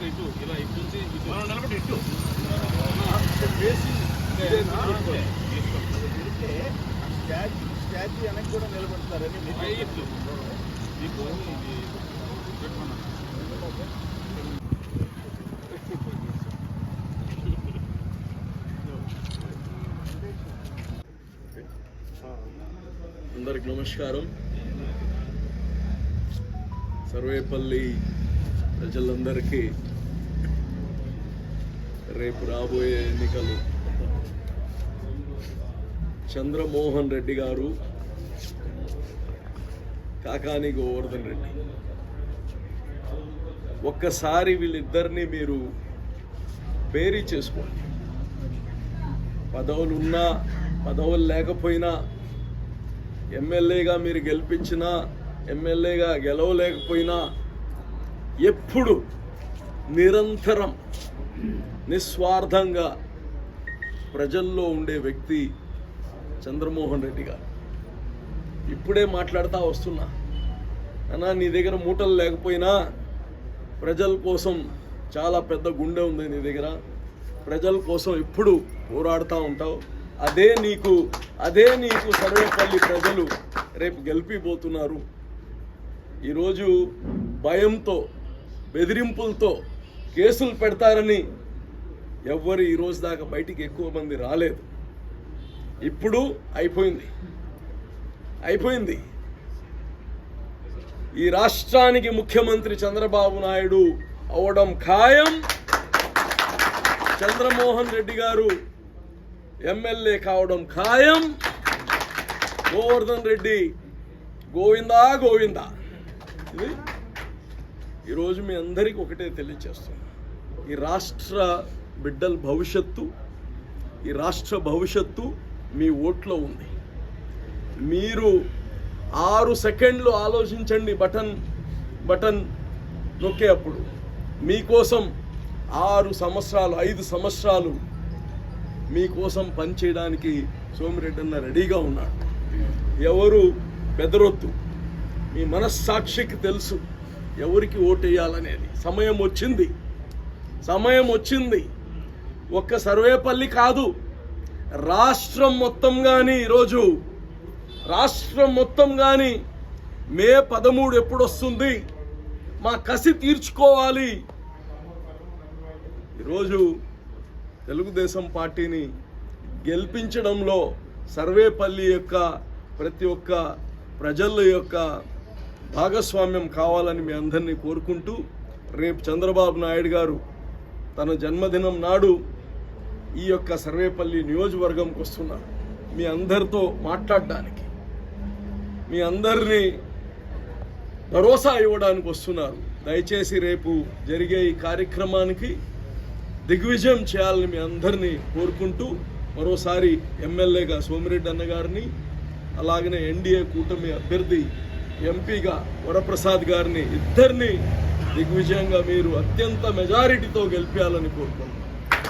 ఇటు ఇటు ఇలా ఇటు నుంచి ఇటు. మనం నిలబడి ఇటు స్టాచ్యూ స్టాచ్యూ వెనక్కి కూడా నిలబడతారని మీరు పై ఇటు. మీకు ఇది పెట్టుకున్నాను అందరికి నమస్కారం. సర్వేపల్లి ప్రజలందరికీ రేపు రాబోయే ఎన్నికలు. చంద్రమోహన్ రెడ్డి గారు కాకాని గోవర్ధన్ రెడ్డి. ఒక్కసారి వీళ్ళిద్దరిని మీరు బేరీ చేసుకోండి. పదవులు ఉన్నా పదవులు లేకపోయినా ఎమ్మెల్యేగా మీరు గెలిపించినా ఎమ్మెల్యేగా గెలవలేకపోయినా ఎప్పుడు నిరంతరం నిస్వార్థంగా ప్రజల్లో ఉండే వ్యక్తి చంద్రమోహన్ రెడ్డి గారు. ఇప్పుడే మాట్లాడుతూ వస్తున్నా. అన్నా నీ దగ్గర మూటలు లేకపోయినా ప్రజల కోసం చాలా పెద్ద గుండె ఉంది నీ దగ్గర. ప్రజల కోసం ఎప్పుడు పోరాడుతూ ఉంటావు. అదే నీకు అదే నీకు సర్వేపల్లి ప్రజలు రేపు గెలిపిపోతున్నారు. ఈరోజు భయంతో బెదిరింపులతో కేసులు పెడతారని ఎవ్వరు ఈ రోజు దాకా బయటికి ఎక్కువ మంది రాలేదు. ఇప్పుడు అయిపోయింది. అయిపోయింది. ఈ రాష్ట్రానికి ముఖ్యమంత్రి చంద్రబాబు నాయుడు అవడం ఖాయం. చంద్రమోహన్ రెడ్డి గారు ఎమ్మెల్యే కావడం ఖాయం. గోవర్ధన్ రెడ్డి గోవిందా గోవిందా. ఇది ఈరోజు మీ అందరికీ ఒకటే తెలియచేస్తున్నాను. ఈ రాష్ట్ర బిడ్డల భవిష్యత్తు ఈ రాష్ట్ర భవిష్యత్తు మీ ఓట్లో ఉంది. మీరు ఆరు సెకండ్లు ఆలోచించండి బటన్ బటన్ నొక్కే అప్పుడు. మీకోసం ఆరు సంవత్సరాలు ఐదు సంవత్సరాలు మీకోసం పనిచేయడానికి సోమిరెడ్డి అన్న రెడీగా ఉన్నాడు. ఎవరు బెదరొద్దు. మీ మనస్సాక్షికి తెలుసు ఎవరికి ఓటేయాలనేది. సమయం వచ్చింది. సమయం వచ్చింది. ఒక్క సర్వేపల్లి కాదు రాష్ట్రం మొత్తం కానీ ఈరోజు రాష్ట్రం మొత్తం కానీ మే పదమూడు ఎప్పుడు వస్తుంది మా కసి తీర్చుకోవాలి. ఈరోజు తెలుగుదేశం పార్టీని గెలిపించడంలో సర్వేపల్లి యొక్క ప్రతి ఒక్క ప్రజల యొక్క భాగస్వామ్యం కావాలని మీ అందరినీ కోరుకుంటూ రేపు చంద్రబాబు నాయుడు గారు తన జన్మదినం నాడు ఈ యొక్క సర్వేపల్లి నియోజకవర్గంకి వస్తున్నారు మీ అందరితో మాట్లాడడానికి మీ అందరినీ భరోసా ఇవ్వడానికి వస్తున్నారు. దయచేసి రేపు జరిగే ఈ కార్యక్రమానికి దిగ్విజయం చేయాలని మీ అందరినీ కోరుకుంటూ మరోసారి ఎమ్మెల్యేగా సోమిరెడ్డి అన్న గారిని అలాగనే ఎన్డీఏ కూటమి అభ్యర్థి ఎంపీగా వరప్రసాద్ గారిని ఇద్దరిని దిగ్విజయంగా మీరు అత్యంత మెజారిటీతో గెలిపించాలని కోరుకుంటున్నాను